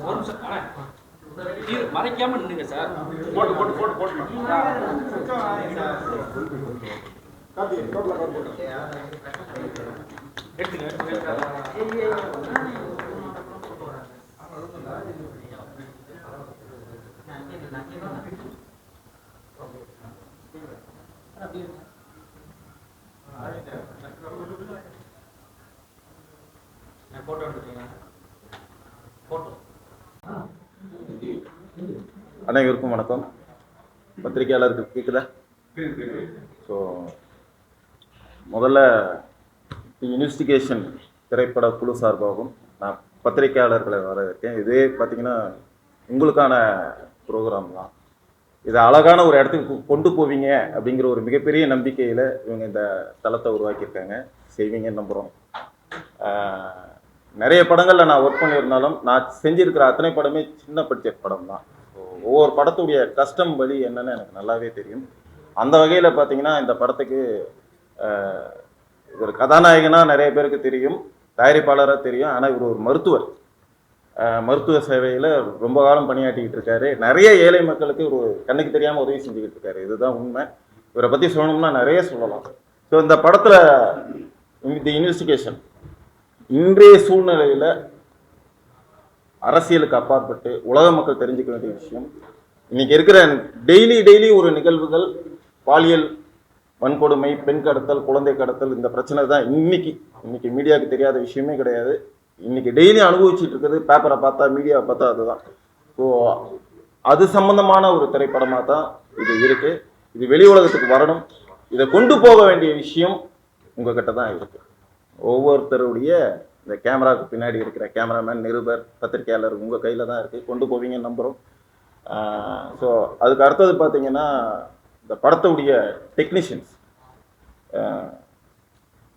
ஒரு நிமிஷம் மறைக்காம நின்னுங்க சார். போட்டு போட்டு போட்டு போட்டு. எடுத்துங்க போட்டோ எடுத்துக்கோங்க அனைவருக்கும் வணக்கம். பத்திரிகையாளருக்கு கேட்குதா ஸோ முதல்ல இன்வெஸ்டிகேஷன் திரைப்பட குழு சார்பாகவும் நான் பத்திரிகையாளர்களை வரவேற்கேன். இதே பார்த்தீங்கன்னா உங்களுக்கான ப்ரோக்ராம் தான். இதை அழகான ஒரு இடத்துக்கு கொண்டு போவீங்க அப்படிங்கிற ஒரு மிகப்பெரிய நம்பிக்கையில் இவங்க இந்த தளத்தை உருவாக்கியிருக்காங்க. செய்வீங்கன்னு நம்புகிறோம் நிறைய படங்களில் நான் ஒர்க் பண்ணியிருந்தாலும் நான் செஞ்சிருக்கிற அத்தனை படமே சின்ன பட்ஜெட் படம் தான். ஒவ்வொரு படத்துடைய கஷ்டம் வழி என்னன்னு எனக்கு நல்லாவே தெரியும். அந்த வகையில் பார்த்தீங்கன்னா இந்த படத்துக்கு இவர் கதாநாயகனாக நிறைய பேருக்கு தெரியும் தயாரிப்பாளராக தெரியும் ஆனால் இவர் ஒரு மருத்துவர். மருத்துவ சேவையில் ரொம்ப காலம் பணியாற்றிக்கிட்டு இருக்காரு. நிறைய ஏழை மக்களுக்கு ஒரு கண்ணுக்கு தெரியாமல் உதவி செஞ்சுக்கிட்டு இருக்காரு. இதுதான் உண்மை. இவரை பற்றி சொல்லணும்னா நிறைய சொல்லலாம். ஸோ இந்த படத்தில் தி இன்வெஸ்டிகேஷன் இன்றைய சூழ்நிலையில் அரசியலுக்கு அப்பாற்பட்டு உலக மக்கள் தெரிஞ்சுக்க வேண்டிய விஷயம். இன்னைக்கு இருக்கிற டெய்லி டெய்லி ஒரு நிகழ்வுகள் பாலியல் வன்கொடுமை பெண் கடத்தல் குழந்தை கடத்தல் இந்த பிரச்சனை தான் இன்னைக்கு. இன்னைக்கு மீடியாவுக்கு தெரியாத விஷயமே கிடையாது. இன்னைக்கு டெய்லி அனுபவிச்சுட்டு இருக்குது பேப்பரை பார்த்தா மீடியாவை பார்த்தா அதுதான். ஸோ அது சம்பந்தமான ஒரு திரைப்படமாக தான் இது இருக்கு. இது வெளி உலகத்துக்கு வரணும். இதை கொண்டு போக வேண்டிய விஷயம் உங்ககிட்ட தான் இருக்கு. ஒவ்வொருத்தருடைய இந்த கேமராவுக்கு பின்னாடி இருக்கிற கேமராமேன் நிருபர் பத்திரிகையாளர் உங்கள் கையில் தான் இருக்குது கொண்டு போவீங்கன்னு நம்புகிறோம் ஸோ அதுக்கு அடுத்தது பார்த்தீங்கன்னா இந்த படத்துடைய டெக்னீஷியன்ஸ்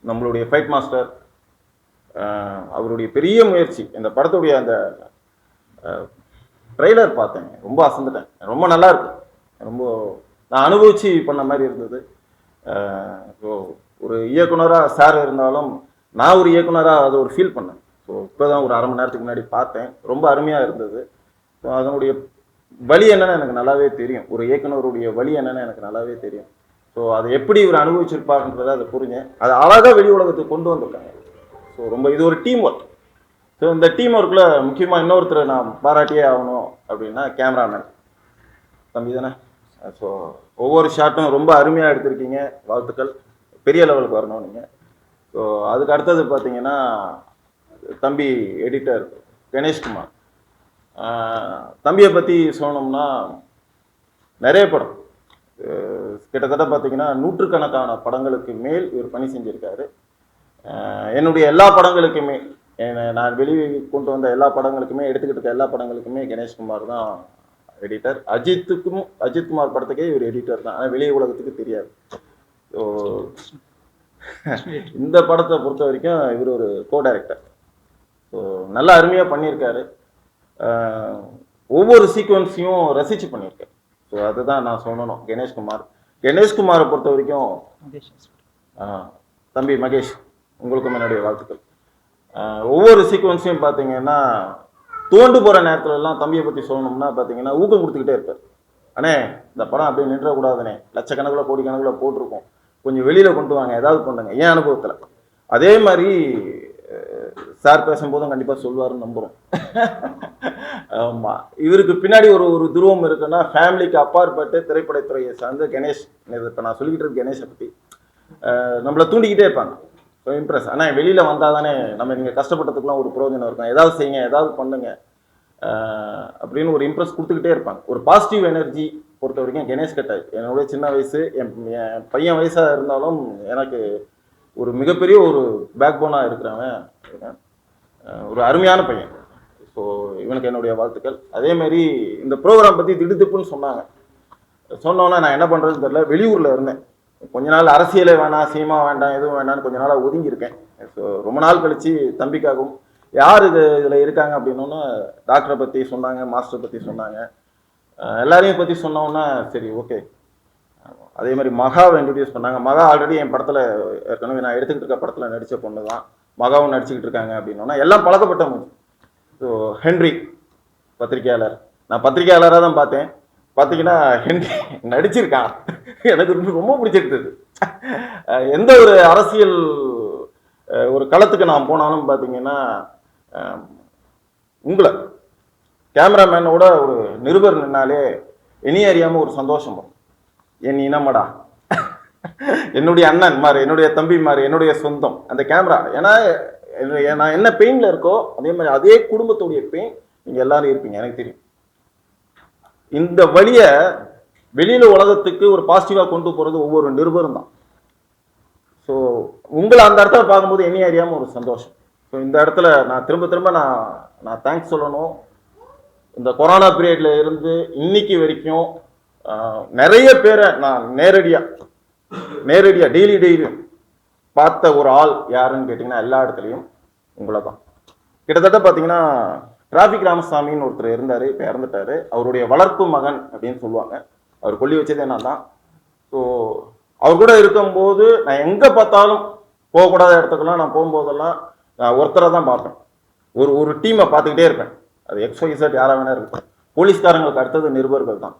நம்மளுடைய ஃபைட் மாஸ்டர் அவருடைய பெரிய முயற்சி. இந்த படத்துடைய அந்த ட்ரெய்லர் பார்த்தேன். ரொம்ப அசந்துட்டேன். ரொம்ப நல்லா இருக்கு. ரொம்ப நான் அனுபவிச்சு பண்ண மாதிரி இருந்தது. ஸோ ஒரு இயக்குனராக சார் இருந்தாலும் நான் ஒரு இயக்குனராக அதை ஒரு ஃபீல் பண்ணேன். ஸோ இப்போ தான் ஒரு அரை மணி நேரத்துக்கு முன்னாடி பார்த்தேன். ரொம்ப அருமையாக இருந்தது. ஸோ அதனுடைய வழி என்னென்னு எனக்கு நல்லாவே தெரியும். ஒரு இயக்குனருடைய வழி என்னென்னு எனக்கு நல்லாவே தெரியும். ஸோ அதை எப்படி இவர் அனுபவிச்சிருப்பாருன்றதை அதை புரிஞ்சேன். அதை அழகாக வெளி உலகத்துக்கு கொண்டு வந்திருக்காங்க. ஸோ ரொம்ப இது ஒரு டீம் ஒர்க் ஸோ இந்த டீம் ஒர்க்கில் முக்கியமாக இன்னொருத்தரை நான் பாராட்டியே ஆகணும் அப்படின்னா கேமராமேன் தம்பி தானே? ஸோ ஒவ்வொரு ஷாட்டும் ரொம்ப அருமையாக எடுத்திருக்கீங்க. வாழ்த்துக்கள். பெரிய லெவலுக்கு வரணும் நீங்கள் ஸோ அதுக்கு அடுத்தது பார்த்தீங்கன்னா தம்பி எடிட்டர் கணேஷ்குமார் தம்பியை பற்றி சொல்லணும்னா நிறைய படம். கிட்டத்தட்ட பார்த்தீங்கன்னா நூற்றுக்கணக்கான படங்களுக்கு மேல் இவர் பணி செஞ்சுருக்காரு. என்னுடைய எல்லா படங்களுக்குமே நான் வெளியே கொண்டு வந்த எல்லா படங்களுக்குமே எடுத்துக்கிட்டு இருக்க எல்லா படங்களுக்குமே கணேஷ்குமார் தான் எடிட்டர் அஜித்துக்கும் அஜித்குமார் படத்துக்கே இவர் எடிட்டர் தான். ஆனால் வெளி உலகத்துக்கு தெரியாது. ஸோ இந்த படத்தை பொறுத்த வரைக்கும் இவர் ஒரு கோ டைரக்டர் ஸோ நல்லா அருமையாக பண்ணியிருக்காரு. ஆஹ் ஒவ்வொரு சீக்வன்ஸையும் ரசித்து பண்ணியிருக்காரு. ஸோ அதுதான் நான் சொல்லணும். கணேஷ்குமார் கணேஷ்குமாரை பொறுத்த வரைக்கும் ஆஹ் தம்பி மகேஷ் உங்களுக்கும் என்னுடைய வாழ்த்துக்கள். ஒவ்வொரு சீக்வன்ஸையும் பார்த்தீங்கன்னா தோண்டு போகிற நேரத்துலலாம் தம்பியை பற்றி சொல்லணும்னா பார்த்தீங்கன்னா ஊக்கம் கொடுத்துக்கிட்டே இருப்பார். அண்ணே இந்த படம் அப்படியே நின்றக்கூடாதுனே லட்சக்கணக்கில் கோடிக்கணக்கில் போட்டிருக்கோம். கொஞ்சம் வெளியில் கொண்டு வாங்க ஏதாவது பண்ணுங்க என் அனுபவத்தில். அதே மாதிரி சார் பேசும்போதும் கண்டிப்பாக சொல்லுவாருன்னு நம்புகிறோம் ஆமாம் இவருக்கு பின்னாடி ஒரு ஒரு துருவம் இருக்குன்னா ஃபேமிலிக்கு அப்பாற்பட்டு திரைப்படத்துறையை சார்ந்த கணேஷ். இப்போ நான் சொல்லிக்கிட்டு இருக்க கணேஷை பற்றி நம்மளை தூண்டிக்கிட்டே இருப்பாங்க. ஸோ இம்ப்ரெஸ் ஆனால் வெளியில் வந்தால் தானே நம்ம நீங்கள் கஷ்டப்பட்டதுக்குலாம் ஒரு பிரயோஜனம் இருக்கும். ஏதாவது செய்யுங்க ஏதாவது பண்ணுங்க. அப்படின்னு ஒரு இம்ப்ரெஸ் கொடுத்துக்கிட்டே இருப்பாங்க. ஒரு பாசிட்டிவ் எனர்ஜி பொறுத்த வரைக்கும் கணேஷ் கட்டாய் என்னுடைய சின்ன வயசு என் என் பையன் வயசாக இருந்தாலும் எனக்கு ஒரு மிகப்பெரிய ஒரு பேக் போனாக இருக்கிறவன் ஒரு அருமையான பையன். ஸோ இவனுக்கு என்னுடைய வாழ்த்துக்கள். அதேமாரி இந்த ப்ரோக்ராம் பற்றி திடுதிப்புன்னு சொன்னாங்க. சொன்னோன்னே நான் என்ன பண்ணுறதுன்னு தெரில வெளியூரில் இருந்தேன். கொஞ்ச நாள் அரசியலே வேணாம் சீமா வேண்டாம் எதுவும் வேண்டாம்னு கொஞ்ச நாளாக ஒதுங்கியிருக்கேன். ஸோ ரொம்ப நாள் கழித்து தம்பிக்காகவும் யார் இது இதில் இருக்காங்க அப்படின்னோன்னா டாக்டரை பற்றி சொன்னாங்க மாஸ்டர் பற்றி சொன்னாங்க. எல்லாரையும் பற்றி சொன்னோன்னா சரி ஓகே அதே மாதிரி மகாவை இன்ட்ரடியூஸ் பண்ணாங்க மகா ஆல்ரெடி என் படத்தில் ஏற்கனவே நான் எடுத்துக்கிட்டு இருக்க படத்தில் நடித்த பொண்ணு தான். மகாவும் நடிச்சுக்கிட்டு இருக்காங்க அப்படின்னோன்னா எல்லாம் பழக்கப்பட்டவங்க. ஸோ ஹென்ரி பத்திரிக்கையாளர் நான் பத்திரிக்கையாளராக தான் பார்த்தேன். பார்த்தீங்கன்னா ஹென்றி நடிச்சிருக்கான். எனக்கு ரொம்ப- ரொம்ப பிடிச்சிருந்தது. எந்த ஒரு அரசியல் ஒரு களத்துக்கு நான் போனாலும் பார்த்தீங்கன்னா உங்களை கேமராமேனோட ஒரு நிருபர் நின்னாலே இனி அறியாமல் ஒரு சந்தோஷம் வரும். என் இனமடா. என்னுடைய அண்ணன் மாதிரி என்னுடைய தம்பி மாதிரி என்னுடைய சொந்தம் அந்த கேமரா ஏன்னா நான் என்ன பெயின்ல இருக்கோ அதே மாதிரி அதே குடும்பத்துடைய பெயின் நீங்க எல்லாரும் இருப்பீங்க எனக்கு தெரியும். இந்த வழியை வெளியில உலகத்துக்கு ஒரு பாசிட்டிவா கொண்டு போறது ஒவ்வொரு நிருபரும் தான். ஸோ உங்களை அந்த இடத்துல பார்க்கும்போது என்ன அறியாம ஒரு சந்தோஷம். ஸோ இந்த இடத்துல நான் திரும்ப திரும்ப நான் நான் தேங்க்ஸ் சொல்லணும். இந்த கொரோனா பீரியட்ல இருந்து இன்னைக்கு வரைக்கும் நிறைய பேரை நான் நேரடியா நேரடியா டெய்லி டெய்லி பார்த்த ஒரு ஆள் யாருன்னு கேட்டிங்கன்னா எல்லா இடத்துலையும் உங்களை தான் கிட்டத்தட்ட பார்த்தீங்கன்னா டிராஃபிக் ராமசாமின்னு ஒருத்தர் இருந்தார் இப்போ இறந்துட்டாரு. அவருடைய வளர்ப்பு மகன் அப்படின்னு சொல்லுவாங்க. அவர் கொல்லி வச்சதே நான் தான் ஸோ அவர் கூட இருக்கும்போது நான் எங்கே பார்த்தாலும் போகக்கூடாத இடத்துக்கெல்லாம் நான் போகும்போதெல்லாம் நான் ஒருத்தரை தான் பார்ப்பேன். ஒரு ஒரு டீமை பார்த்துக்கிட்டே இருப்பேன். அது எக்ஸ்ஒய்சட் யாராக வேணா இருக்கும் போலீஸ்காரங்களுக்கு அடுத்தது நிருபர்கள் தான்.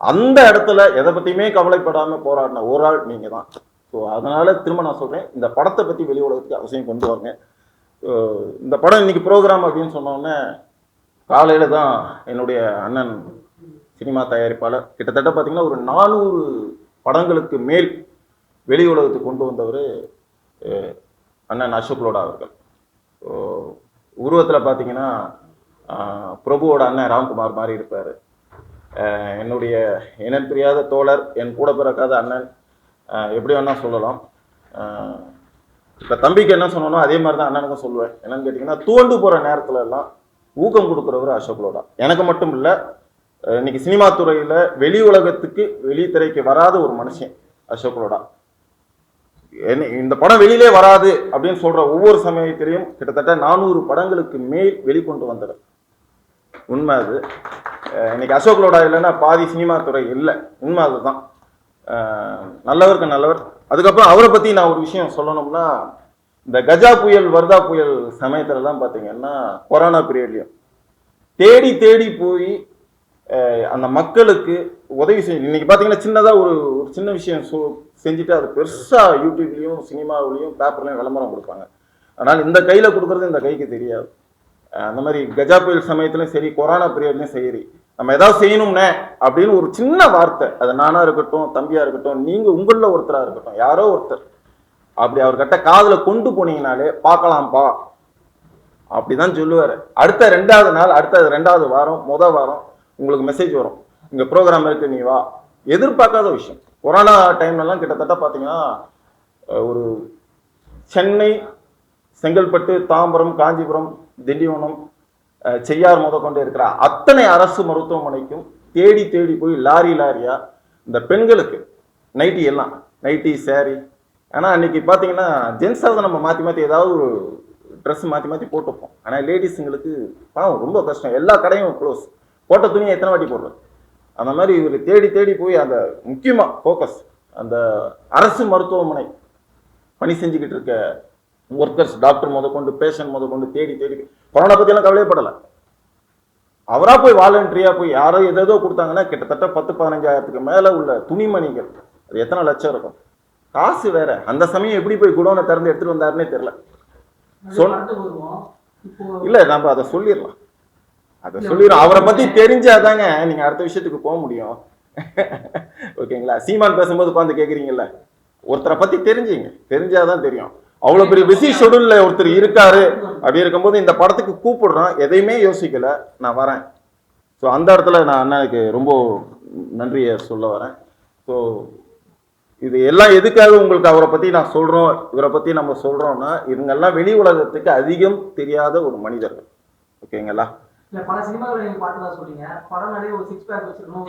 அந்த இடத்துல எதை பற்றியுமே கவலைப்படாமல் போராடின ஒரு ஆள் நீங்கள் தான். ஸோ அதனால் திரும்ப நான் சொல்கிறேன் இந்த படத்தை பற்றி வெளி உலகத்துக்கு அவசியம் கொண்டு வாங்க. இந்த படம் இன்னைக்கு ப்ரோக்ராம் அப்படின்னு சொன்னோடனே காலையில் தான் என்னுடைய அண்ணன் சினிமா தயாரிப்பாளர். கிட்டத்தட்ட பார்த்தீங்கன்னா ஒரு நானூறு படங்களுக்கு மேல் வெளி உலகத்துக்கு கொண்டு வந்தவர் அண்ணன் அசோக் லோடா அவர்கள். ஸோ உருவத்தில் பார்த்தீங்கன்னா பிரபுவோட அண்ணன் ராம்குமார் மாதிரி இருப்பார். என்னுடைய இனம் பிரியாத தோழர் என் கூட பிறக்காத அண்ணன் எப்படி வேணால் சொல்லலாம். இப்போ தம்பிக்கு என்ன சொன்னனோ அதே மாதிரி தான் அண்ணனுக்கும் சொல்லுவேன். என்னன்னு கேட்டிங்கன்னா தூண்டு போகிற நேரத்துல எல்லாம் ஊக்கம் கொடுக்குறவர் அசோக் லோடா. எனக்கு மட்டும் இல்லை இன்னைக்கு சினிமா துறையில் வெளி உலகத்துக்கு வெளி திரைக்கு வராத ஒரு மனுஷன் அசோக் லோடா. என்ன- இந்த படம் வெளியிலே வராது அப்படின்னு சொல்கிற ஒவ்வொரு சமயத்திலையும் கிட்டத்தட்ட நானூறு படங்களுக்கு மேல் வெளிக்கொண்டு வந்தவர். உண்மை அது இன்னைக்கு அசோக் லோடா இல்லைன்னா பாதி சினிமா துறை இல்லை. உண்மை அதுதான் நல்லவருக்கு நல்லவர். அதுக்கப்புறம் அவரை பத்தி நான் ஒரு விஷயம் சொல்லணும்னா இந்த கஜா புயல் வர்தா புயல் சமயத்துலலாம் பார்த்தீங்கன்னா கொரோனா பீரியட்லையும். தேடி தேடி போய் அந்த மக்களுக்கு உதவி செஞ்சு இன்னைக்கு பார்த்தீங்கன்னா சின்னதாக ஒரு ஒரு சின்ன விஷயம் சொ செஞ்சுட்டு அது பெருசாக யூடியூப்லேயும் சினிமாவிலையும் பேப்பர்லையும் விளம்பரம் கொடுப்பாங்க. ஆனால் இந்த கையில் கொடுக்குறது இந்த கைக்கு தெரியாது. அந்த மாதிரி கஜா புயல் சமயத்துலையும் சரி கொரோனா பீரியட்லையும் சரி நம்ம ஏதாவது செய்யணும்னே அப்படின்னு ஒரு சின்ன வார்த்தை. அது நானா இருக்கட்டும் தம்பியா இருக்கட்டும் நீங்க உங்களில் ஒருத்தரா இருக்கட்டும் யாரோ ஒருத்தர். அப்படி அவர்கிட்ட காதில் கொண்டு போனீங்கனாலே பார்க்கலாம்ப்பா. அப்படிதான் சொல்லுவாரு. அடுத்த ரெண்டாவது நாள் அடுத்த ரெண்டாவது வாரம் முத வாரம் உங்களுக்கு மெசேஜ் வரும். இங்க ப்ரோக்ராம் இருக்கு நீ வா. எதிர்பார்க்காத விஷயம். கொரோனா டைம்லலாம் கிட்டத்தட்ட பார்த்தீங்கன்னா ஒரு சென்னை செங்கல்பட்டு தாம்பரம் காஞ்சிபுரம் திண்டிவனம் செய்யார் முதற்கொண்டு இருக்கிற அத்தனை அரசு மருத்துவமனைக்கும் தேடி தேடி போய் லாரி லாரியா இந்த பெண்களுக்கு நைட்டி எல்லாம் நைட்டி சேரீ ஆனால் அன்னைக்கு பார்த்தீங்கன்னா ஜென்ஸாவது நம்ம மாற்றி மாற்றி ஏதாவது ஒரு ட்ரெஸ் மாற்றி மாற்றி போட்டுப்போம். ஆனால் லேடிஸுங்களுக்கு பாவம் ரொம்ப கஷ்டம். எல்லா கடையும் க்ளோஸ் போட்ட துணியை எத்தனை வாட்டி போடுறது? அந்த மாதிரி இவர் தேடி தேடி போய் அந்த முக்கியமாக ஃபோக்கஸ் அந்த அரசு மருத்துவமனை பணி செஞ்சுக்கிட்டு இருக்க ஒர்க்கர்ஸ் டாக்டர் முத கொண்டு பேஷண்ட் முத கொண்டு தேடி தேடி. கொரோனா பற்றியெல்லாம் கவலையப்படலை. அவரா போய் வாலண்டரியா போய் யாரோ ஏதேதோ கொடுத்தாங்கன்னா கிட்டத்தட்ட பத்து பதினஞ்சாயிரத்துக்கு மேல உள்ள துணிமணிகள். அது எத்தனை லட்சம் இருக்கும்? காசு வேற. அந்த சமயம் எப்படி போய் குடோனை திறந்து எடுத்துட்டு வந்தாருன்னே தெரியல. சொல்- இல்ல நம்ம அதை சொல்லிடலாம். அதை சொல்லிடுறோம் அவரை பத்தி தெரிஞ்சாதாங்க நீங்க அடுத்த விஷயத்துக்கு போக முடியும். ஓகேங்களா? சீமான் பேசும்போது உட்காந்து கேக்குறீங்கல்ல? ஒருத்தரை பத்தி தெரிஞ்சுங்க. தெரிஞ்சாதான் தெரியும். அவ்வளவு பெரிய பிஸி ஷெடியூல்ல ஒருத்தர் இருக்காரு. அப்படி இருக்கும்போது இந்த படத்துக்கு கூப்பிடுறோம். எதையுமே யோசிக்கல. நான் வரேன். ஸோ அந்த இடத்துல நான் அண்ணனுக்கு ரொம்ப நன்றியை சொல்ல வரேன். ஸோ இது எல்லாம் எதுக்காக உங்களுக்கு அவரை பத்தி நான் சொல்றோம்? இவரை பத்தி நம்ம சொல்றோம்னா இவங்கெல்லாம் வெளி உலகத்துக்கு அதிகம் தெரியாத ஒரு மனிதர்கள். ஓகேங்களா? இல்ல பல சினிமாவில் நீங்க பார்த்ததா சொல்றீங்க. படம் நிறைய ஒரு சிக்ஸ் பேக் வச்சிருக்கணும்.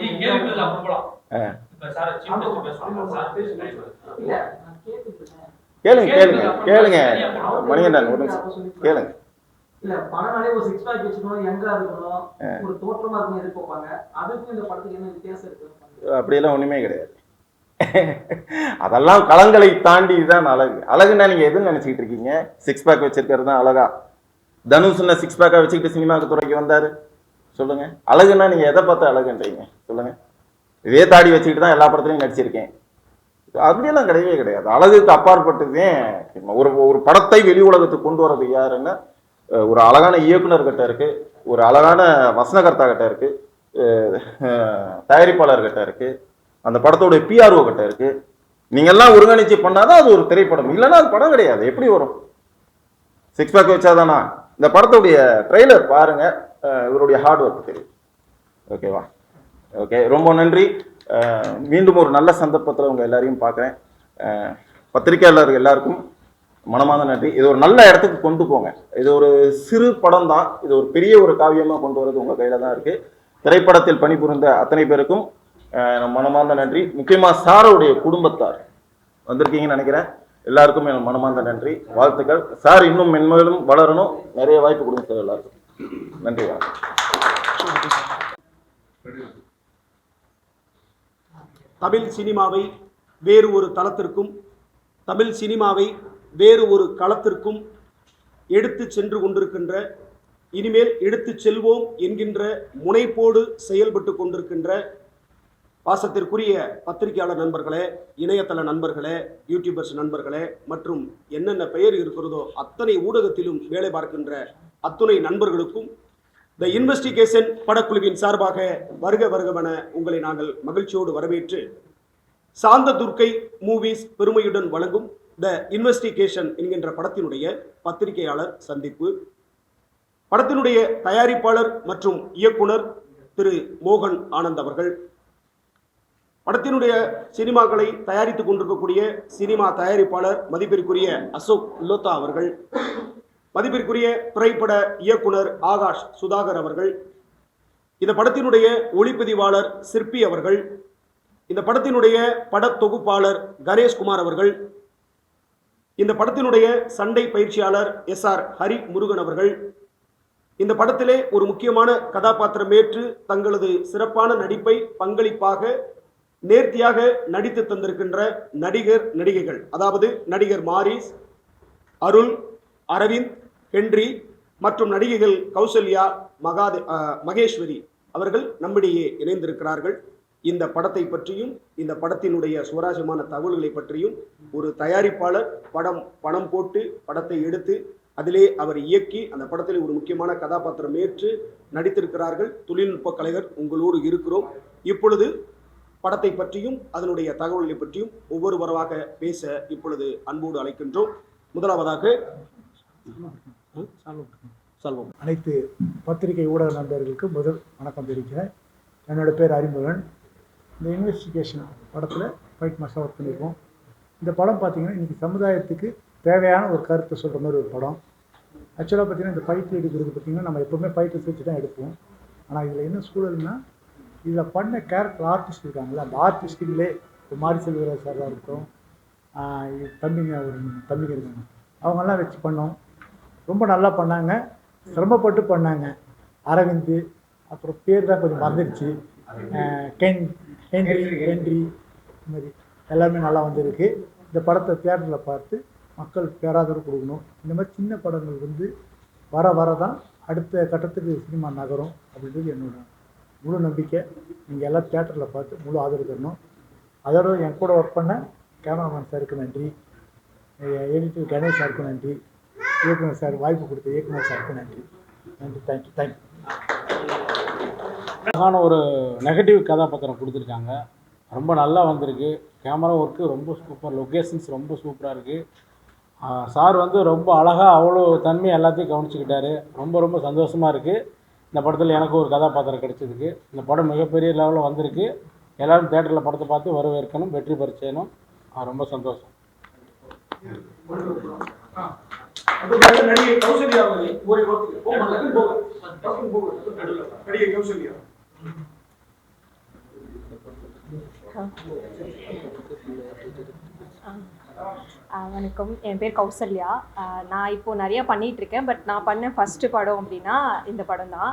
கேளுங்க கேளுங்க கேளுங்க மணிகண்டன் ஒரு நிமிஷம் கேளுங்க. இல்ல படம் நிறைய ஒரு சிக்ஸ் பேக் வச்சிருக்கணும் யங்கா இருக்கணும் ஒரு தோற்றமா இருக்கணும் எதிர்பார்ப்பாங்க அதுக்கும் இந்த படத்துக்கு என்ன வித்தியாசம் இருக்கு? அப்படியெல்லாம் ஒண்ணுமே கிடையாது. அதெல்லாம் களங்களை தாண்டி தான் அழகு. அழகுன்னா நீங்க எதுன்னு நினைச்சிட்டு இருக்கீங்க? சிக்ஸ் பேக் வச்சிருக்கிறது தான் அழகா. தனுஷ் சிக்ஸ் பேக்கா வச்சுக்கிட்டு சினிமாக்கு துறைக்கு வந்தாரு. சொல்லுங்க. அழகுன்னா நீங்க எதை பார்த்து அழகுன்றீங்க? சொல்லுங்க. இதே தாடி வச்சுக்கிட்டு தான் எல்லா படத்துலையும் நடிச்சிருக்கேன். அப்படியெல்லாம் கிடையவே கிடையாது. அழகுக்கு அப்பாற்பட்டுதான் ஒரு ஒரு படத்தை வெளி உலகத்துக்கு கொண்டு வர்றது யாருன்னா ஒரு அழகான இயக்குனர் கிட்ட இருக்கு ஒரு அழகான வசனகர்த்தா கிட்ட இருக்கு அஹ் தயாரிப்பாளர் கிட்ட இருக்கு அந்த படத்தோட பிஆர்ஓ கிட்ட இருக்கு. நீங்க எல்லாம் ஒருங்கிணைச்சு பண்ணாதான் அது ஒரு திரைப்படம். இல்லைன்னா அது படம் கிடையாது. எப்படி வரும்? சிக்ஸ் பேக் வச்சாதானா? இந்த படத்துடைய ட்ரெய்லர் பாருங்க. இவருடைய ஹார்ட் ஒர்க் தெரியும். ஓகேவா ஓகே ரொம்ப நன்றி. மீண்டும் ஒரு நல்ல சந்தர்ப்பத்தில் உங்கள் எல்லாரையும் பார்க்குறேன். பத்திரிகையாளர் எல்லாருக்கும் மனமார்ந்த நன்றி. இது ஒரு நல்ல இடத்துக்கு கொண்டு போங்க. இது ஒரு சிறு படம் தான். இது ஒரு பெரிய ஒரு காவியமாக கொண்டு வரது உங்கள் கையில் தான் இருக்குது திரைப்படத்தில் பணிபுரிந்த அத்தனை பேருக்கும் மனமார்ந்த நன்றி. முக்கியமாக சாருடைய குடும்பத்தார் வந்திருக்கீங்கன்னு நினைக்கிறேன். எல்லாருக்கும் என் மனமார்ந்த நன்றி. வாழ்த்துக்கள். சார் இன்னும் மென்மேலும் வளரணும். நிறைய வாய்ப்பு கொடுங்க சார் எல்லாருக்கும். நன்றி தமிழ் சினிமாவை வேறு ஒரு தளத்திற்கும் தமிழ் சினிமாவை வேறு ஒரு களத்திற்கும் எடுத்து சென்று கொண்டிருக்கின்ற இனிமேல் எடுத்து செல்வோம் என்கின்ற முனைப்போடு செயல்பட்டு கொண்டிருக்கின்ற பாசத்திற்குரிய பத்திரிகையாளர் நண்பர்களே இணையதள நண்பர்களே யூடியூபர்ஸ் நண்பர்களே மற்றும் என்னென்ன பெயர் இருக்கிறதோ அத்தனை ஊடகத்திலும் வேலை பார்க்கின்ற அத்துணை நண்பர்களுக்கும் த இன்வெஸ்டிகேஷன் படக்குழுவின் சார்பாக வருக வருகவென உங்களை நாங்கள் மகிழ்ச்சியோடு வரவேற்று சாந்த துர்க்கை மூவிஸ் பெருமையுடன் வழங்கும் த இன்வெஸ்டிகேஷன் என்கின்ற படத்தினுடைய பத்திரிகையாளர் சந்திப்பு படத்தினுடைய தயாரிப்பாளர் மற்றும் இயக்குனர் திரு மோகன் ஆனந்த் அவர்கள் படத்தினுடைய சினிமாக்களை தயாரித்துக் கொண்டிருக்கக்கூடிய சினிமா தயாரிப்பாளர் மதிப்பிற்குரிய அசோக் லோத்தா அவர்கள் மதிப்பிற்குரிய திரைப்பட இயக்குனர் ஆகாஷ் சுதாகர் அவர்கள் இந்த படத்தினுடைய ஒளிப்பதிவாளர் சிற்பி அவர்கள் இந்த படத்தினுடைய படத்தொகுப்பாளர் கணேஷ்குமார் அவர்கள் இந்த படத்தினுடைய சண்டை பயிற்சியாளர் எஸ் ஆர் ஹரி முருகன் அவர்கள் இந்த படத்திலே ஒரு முக்கியமான கதாபாத்திரம் ஏற்று தங்களது சிறப்பான நடிப்பை பங்களிப்பாக நேர்த்தியாக நடித்து தந்திருக்கின்ற நடிகர் நடிகைகள் அதாவது நடிகர் மாரிஸ் அருள் அரவிந்த் ஹென்றி மற்றும் நடிகைகள் கௌசல்யா மகாதே மகேஸ்வரி அவர்கள் நம்மிடையே இணைந்திருக்கிறார்கள். இந்த படத்தை பற்றியும் இந்த படத்தினுடைய சுவராஜமான தகவல்களை பற்றியும் ஒரு தயாரிப்பாளர் படம் பணம் போட்டு படத்தை எடுத்து அதிலே அவர் இயக்கி அந்த படத்தில் ஒரு முக்கியமான கதாபாத்திரம் ஏற்று நடித்திருக்கிறார்கள். தொழில்நுட்ப கலைஞர் உங்களோடு இருக்கிறோம். இப்பொழுது படத்தை பற்றியும் அதனுடைய தகவல்களை பற்றியும் ஒவ்வொருவராக பேச இப்பொழுது அன்போடு அழைக்கின்றோம். முதலாவதாக செல்வம் அனைத்து பத்திரிகை ஊடக நண்பர்களுக்கு முதல் வணக்கம் தெரிவிக்கிறேன். என்னோட பேர் அறிமுகன் இந்த இன்வெஸ்டிகேஷன் படத்தில் ஃபைட் மாஸ்டர் ஒர்க் பண்ணியிருக்கோம் இந்த படம் பார்த்தீங்கன்னா இன்றைக்கி சமுதாயத்துக்கு தேவையான ஒரு கருத்தை சொல்கிற மாதிரி ஒரு படம். ஆக்சுவலாக பார்த்தீங்கன்னா இந்த ஃபைட் எடுக்கிறது பார்த்தீங்கன்னா நம்ம எப்போவுமே ஃபைட்டர்ஸ் வச்சு தான் எடுப்போம். ஆனால் இதில் என்ன சூழல்னா இதில் பண்ண கேரக்டர் ஆர்டிஸ்ட் இருக்காங்கல்ல அந்த ஆர்டிஸ்ட்டுங்களே இப்போ மாரி செல்வராஜ் சாராக இது தம்பிங்க ஒரு தம்பிங்க இருக்காங்க. அவங்கெல்லாம் வச்சு பண்ணோம். ரொம்ப நல்லா பண்ணாங்க. சிரமப்பட்டு பண்ணாங்க. அரவிந்த் அப்புறம் பேர் தான் கொஞ்சம் மறந்துடுச்சு கென் ஹென்ரி ஹென்ரி இந்த மாதிரி எல்லாமே நல்லா வந்திருக்கு. இந்த படத்தை தியேட்டரில் பார்த்து மக்கள் பேராதரவு கொடுக்கணும். இந்த மாதிரி சின்ன படங்கள் வந்து வர வர தான் அடுத்த கட்டத்துக்கு சினிமா நகரும் அப்படின்றது என்னோட முழு நம்பிக்கை. நீங்கள் எல்லாம் தியேட்டரில் பார்த்து முழு ஆதரவு தரணும். அதோட என் கூட ஒர்க் பண்ண கேமராமேன் சாருக்கு நன்றி. எடிட்டர் கணேஷ் சாருக்கு நன்றி. இயக்குனர் சார் வாய்ப்பு கொடுத்த இயக்குனர் சாருக்கு நன்றி. நன்றி தேங்க்யூ தேங்க்யூ அழகான ஒரு நெகட்டிவ் கதாபாத்திரம் கொடுத்துருக்காங்க. ரொம்ப நல்லா வந்திருக்கு. கேமரா ஒர்க்கு ரொம்ப சூப்பர் லொக்கேஷன்ஸ் ரொம்ப சூப்பராக இருக்குது சார் வந்து ரொம்ப அழகாக அவ்வளோ தன்மை எல்லாத்தையும் கவனிச்சுக்கிட்டாரு. ரொம்ப ரொம்ப சந்தோஷமாக இருக்குது இந்த படத்தில் எனக்கு ஒரு கதாபாத்திரம் கிடைச்சதுக்கு. இந்த படம் மிகப்பெரிய லெவலில் வந்திருக்கு. எல்லோரும் தேட்டரில் படத்தை பார்த்து வரவேற்கணும் வெற்றி பெற செய்யணும். ரொம்ப சந்தோஷம். அடுத்ததாக நடிகை கௌசல்யா அவர்களை ஒரு வார்த்தை. போங்க, டக்குனு போங்க. டக்குனு நடிகை கௌசல்யா. வணக்கம். என் பேர் கௌசல்யா. நான் இப்போது நிறையா பண்ணிகிட்ருக்கேன் பட் நான் பண்ண ஃபஸ்ட்டு படம் அப்படின்னா இந்த படம் தான்.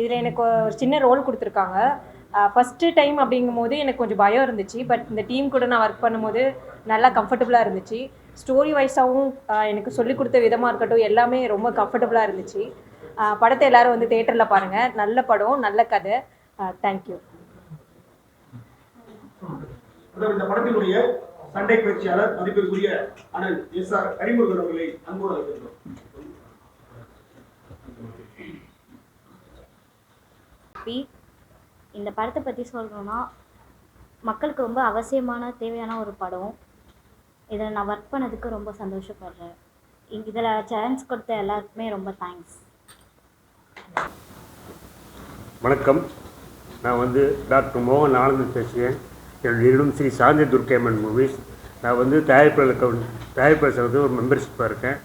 இதில் எனக்கு ஒரு சின்ன ரோல் கொடுத்துருக்காங்க. ஃபஸ்ட்டு டைம் அப்படிங்கும்போது எனக்கு கொஞ்சம் பயம் இருந்துச்சு. பட் இந்த டீம் கூட நான் ஒர்க் பண்ணும்போது நல்லா கம்ஃபர்டபுளாக இருந்துச்சு. ஸ்டோரி வைஸாகவும் எனக்கு சொல்லிக் கொடுத்த விதமாக இருக்கட்டும் எல்லாமே ரொம்ப கம்ஃபர்டபுளாக இருந்துச்சு. படத்தை எல்லாரும் வந்து தேட்டரில் பாருங்கள் நல்ல படம் நல்ல கதை. தேங்க்யூ இந்த படத்தினுடைய சண்டை பயிற்சியாளர் மதிப்பிற்குரிய அண்ணன் எஸ் ஆர் கரிமுருகன் அவர்களை அன்போடு அழைக்கின்றோம் இந்த படத்தை பற்றி சொல்லணும்னா மக்களுக்கு ரொம்ப அவசியமான தேவையான ஒரு படம். இதில் நான் ஒர்க் பண்ணதுக்கு ரொம்ப சந்தோஷப்படுறேன். இதில் சான்ஸ் கொடுத்த எல்லாருக்குமே ரொம்ப தேங்க்ஸ் வணக்கம். நான் வந்து டாக்டர் மோகன் ஆனந்த் பேசுகிறேன். என்னுடைய நிறுவனம் ஸ்ரீ சாந்தி துர்க்கேமன் மூவிஸ் நான் வந்து தயாரிப்பாளர் கவுன் தயாரிப்பாளர் வந்து ஒரு மெம்பர்ஷிப்பாக இருக்கேன்.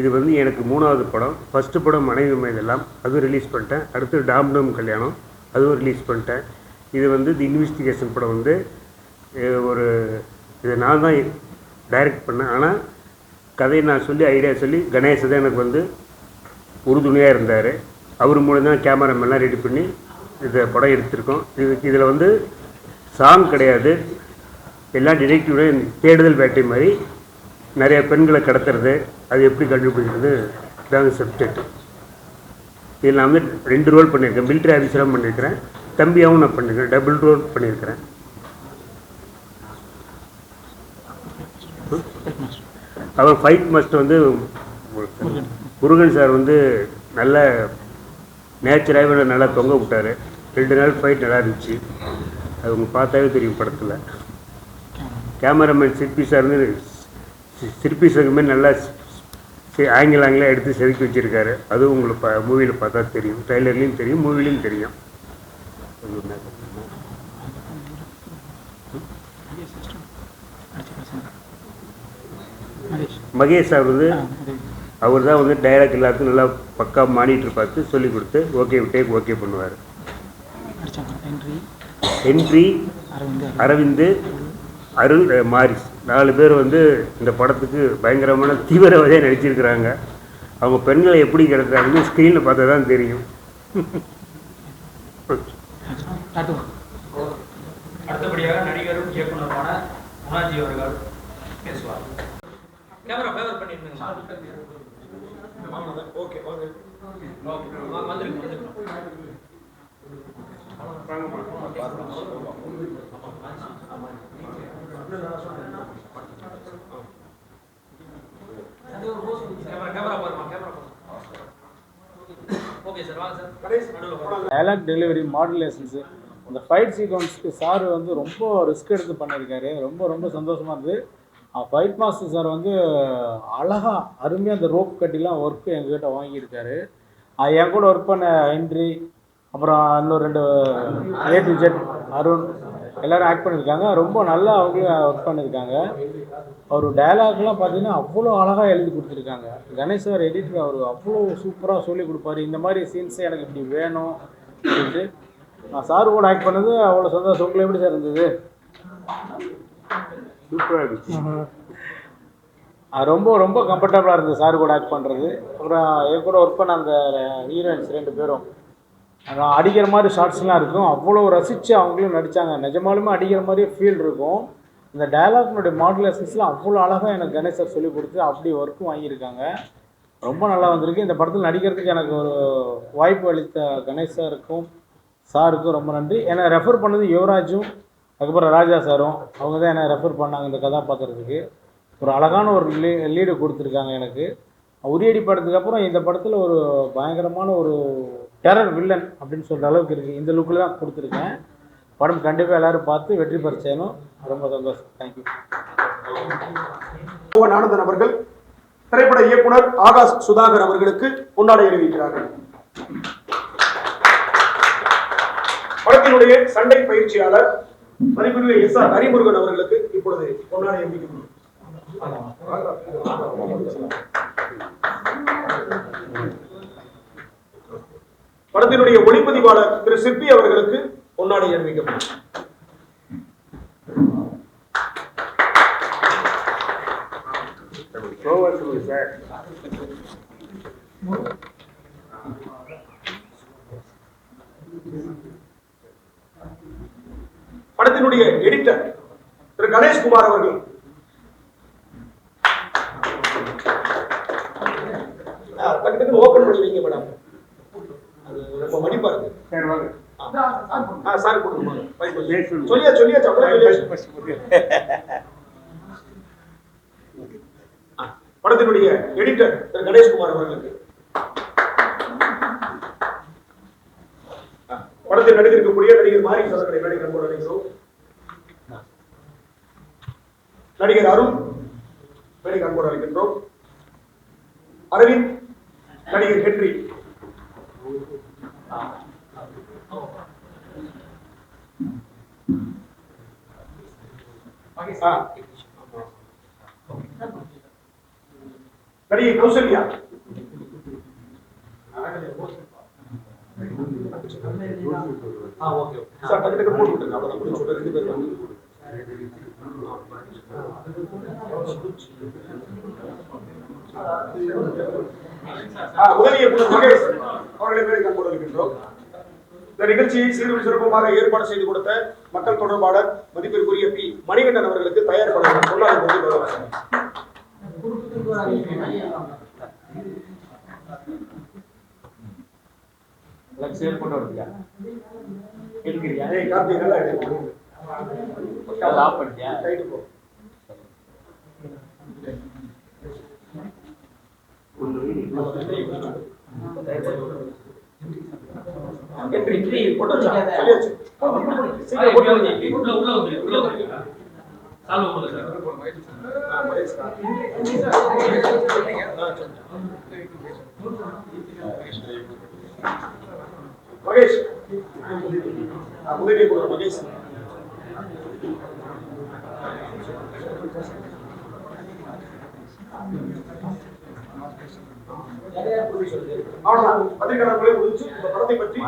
இது வந்து எனக்கு மூணாவது படம். ஃபஸ்ட்டு படம் மனைவி இதெல்லாம் அதுவும் ரிலீஸ் பண்ணிட்டேன். அடுத்து டாம் டோம் கல்யாணம். அதுவும் ரிலீஸ் பண்ணிட்டேன். இது வந்து தி இன்வெஸ்டிகேஷன் படம் வந்து ஒரு இதை நான் தான் டைரக்ட் பண்ணேன். ஆனால் கதையை நான் சொல்லி ஐடியா சொல்லி கணேஷ் தான் எனக்கு வந்து உறுதுணையாக இருந்தார். அவர் மூலம் தான் கேமராமெல்லாம் ரெடி பண்ணி இதை படம் எடுத்திருக்கோம். இது இதில் வந்து சாங் கிடையாது. எல்லாம் டிடெக்டிவோட தேடுதல் வேட்டை மாதிரி நிறைய பெண்களை கடத்துறது அது எப்படி கண்டுபிடிக்கிறது இதாங்க சப்ஜெக்ட் இதில் நான் வந்து ரெண்டு ரோல் பண்ணியிருக்கேன். மிலிட்ரி ஆஃபீஸராகவும் பண்ணியிருக்கிறேன். தம்பியாகவும் நான் பண்ணியிருக்கேன். டபுள் ரோல் பண்ணியிருக்கிறேன். அவர் ஃபைட் மஸ்ட் வந்து முருகன் சார் வந்து நல்ல நேச்சராகவே நல்லா தொங்க விட்டார். ரெண்டு நாள் ஃபைட் நல்லா இருந்துச்சு. அது உங்களுக்கு பார்த்தாவே தெரியும் படத்தில். கேமராமேன் சிற்பி சார் வந்து சிற்பி சங்கமே நல்லா ஆங்கில ஆங்கிலாக எடுத்து செதுக்கி வச்சுருக்காரு. அதுவும் உங்களுக்கு மூவியில் பார்த்தா தெரியும். ட்ரைலர்லேயும் தெரியும் மூவிலையும் தெரியும். மகேஷ் சார். வந்து அவர் தான் வந்து டைலாக் எல்லாத்துக்கும் நல்லா பக்கா மானிட்டர் பார்த்து சொல்லி கொடுத்து ஓகே டேக் ஓகே பண்ணுவார். Henry Aravind Arul Maris. நாலு பேர் வந்து இந்த படத்துக்கு பயங்கரமான தீவிரவாதியாக நடிச்சிருக்கிறாங்க. அவங்க பெண்களை எப்படி கிடக்குறாங்கன்னு ஸ்க்ரீனில் பார்த்தா தான் தெரியும். அடுத்தபடியாக நடிகரும் இயக்குனருமான குணாஜி அவர்கள் பேசுவார். கேமரா ஃபேவர் பண்ணிருந்தீங்களா ஓகே ஓகே வந்துருக்கு டெலிவரி மாடுலேஷன்ஸு அந்த ஃபைட் சீக்வன்ஸ்க்கு சார் வந்து ரொம்ப ரிஸ்க் எடுத்து பண்ணியிருக்காரு ரொம்ப ரொம்ப சந்தோஷமாக இருந்தது. ஃபைட் மாஸ்டர் சார் வந்து அழகாக அருமையாக அந்த ரோப் கட்டிலாம் ஒர்க்கு எங்ககிட்ட வாங்கியிருக்காரு. என் கூட ஒர்க் பண்ண ஹென்றி அப்புறம் இன்னும் ரெண்டு ஏ டு ஜெட் அருண் எல்லோரும் ஆக்ட் பண்ணியிருக்காங்க. ரொம்ப நல்லா அவங்களும் ஒர்க் பண்ணியிருக்காங்க. அவர் டயலாக்லாம் பார்த்தீங்கன்னா அவ்வளோ அழகாக எழுதி கொடுத்துருக்காங்க. கணேஷ் சார் எடிட்டர் அவர் அவ்வளோ சூப்பராக சொல்லி கொடுப்பாரு. இந்த மாதிரி சீன்ஸ் எனக்கு இப்படி வேணும் அப்படின்ட்டு நான் சார் கூட ஆக்ட் பண்ணது அவ்வளோ சந்தோஷம். உங்களுக்கு எப்படி சார் இருந்தது? சூப்பராக இருந்துச்சு. ரொம்ப ரொம்ப கம்ஃபர்டபுளாக இருந்தது சார் கூட ஆக்ட் பண்ணுறது அப்புறம் என் கூட ஒர்க் பண்ண அந்த ஹீரோயின்ஸ் ரெண்டு பேரும். அடிக்கிற மாதிரி ஷார்ட்ஸ்லாம் இருக்கும். அவ்வளோ ரசித்து அவங்களும் நடித்தாங்க நிஜமாலுமே அடிக்கிற மாதிரியே ஃபீல் இருக்கும். இந்த டயலாக்னுடைய மாடுலேஷன்ஸ்லாம் அவ்வளோ அழகாக எனக்கு கணேஷ் சார் சொல்லி கொடுத்து அப்படி ஒர்க்கும் வாங்கியிருக்காங்க. ரொம்ப நல்லா வந்திருக்கு. இந்த படத்தில் நடிக்கிறதுக்கு எனக்கு ஒரு வாய்ப்பு அளித்த கணேஷ் சாருக்கும் சாருக்கும் ரொம்ப நன்றி. என்னை ரெஃபர் பண்ணது யுவராஜும் அதுக்கப்புறம் ராஜா சாரும் அவங்க தான் என்னை ரெஃபர் பண்ணாங்க இந்த கதாபாத்திரத்துக்கு ஒரு அழகான ஒரு லீ லீடு கொடுத்துருக்காங்க எனக்கு. உரியடி படத்துக்கு அப்புறம் இந்த படத்தில் ஒரு பயங்கரமான ஒரு டெரர் வில்லன் அப்படின்னு சொல்கிற அளவுக்கு இருக்குது இந்த லுக்கில் தான் கொடுத்துருக்கேன். படம் கண்டிப்பாக எல்லோரும் பார்த்து வெற்றி பெற செய்யணும் ரொம்ப சந்தோஷம். தேங்க்யூ மோகன் ஆனந்தன் அவர்கள் திரைப்பட இயக்குனர் ஆகாஷ் சுதாகர் அவர்களுக்கு பொன்னாடை அறிவிக்கிறார்கள். படத்தினுடைய சண்டை பயிற்சியாளர் மதிப்பிற்கு எஸ் ஆர் ஹரிமுருகன் அவர்களுக்கு இப்பொழுது பொன்னாடை எம்பிக்கணும் படத்தினுடைய ஒளிப்பதிவாளர் திரு சிற்பி அவர்களுக்கு பொன்னாடை அறிவிக்கப்படும் Thank you. படத்தினுடைய எடிட்டர் திரு கணேஷ்குமார் அவர்கள். ஓபன் பண்ணி வைங்க. மேடம் சரி கொடுங்க. சொல்லியா படத்தினுடைய எடிட்டர் திரு கணேஷ்குமார் அவர்களுக்கு. படத்தில் நடித்திருக்கக்கூடிய நடிகர் மாரி சதக்கரை நடிகர் அன்போடு அழைக்கிறோம் நடிகர் அருண் நடிகர் அன்போடு அழைக்கின்றோம் அரவிந்த் நடிகர் ஹென்றி. நடிகை கௌசல்யா. ஆ ஓகே சார் பக்கத்துக்கு போட்டு விட்டுருங்க அவ்வளோதான் முடிச்சு ரெண்டு பேர் வந்து ஆ, உதவி இயக்குனர் மகேஷ் அவர்களை பேரை கண்டு வருகின்றோம் இந்த நிகழ்ச்சியை சீரும் சிறப்புமாக ஏற்பாடு செய்து கொடுத்த மக்கள் தொடர்பாளர் மதிப்பிற்குரிய பி மணிகண்டன் அவர்களுக்கு தயாரிப்பாளர் சொல்லாத போது வருவாங்க. ஏய், கார்த்தி, நல்லா எடு. ரைட்டு போ. என்ட்ரி, என்ட்ரி, போட்டு வச்சா? சொல்லியாச்சு. சீக்கிரம் போட்டு வைங்க. உள்ள உள்ள வந்து உள்ள வந்து சால்வ் பண்ணுங்க சார் ஆ, மகேஷ். மகேஷ் ஆ, உதவி இயக்குனர் மகேஷ் அவ்வளவுதான் பத்திரிகையாளர்களை முடிச்சு இந்த படத்தை பற்றி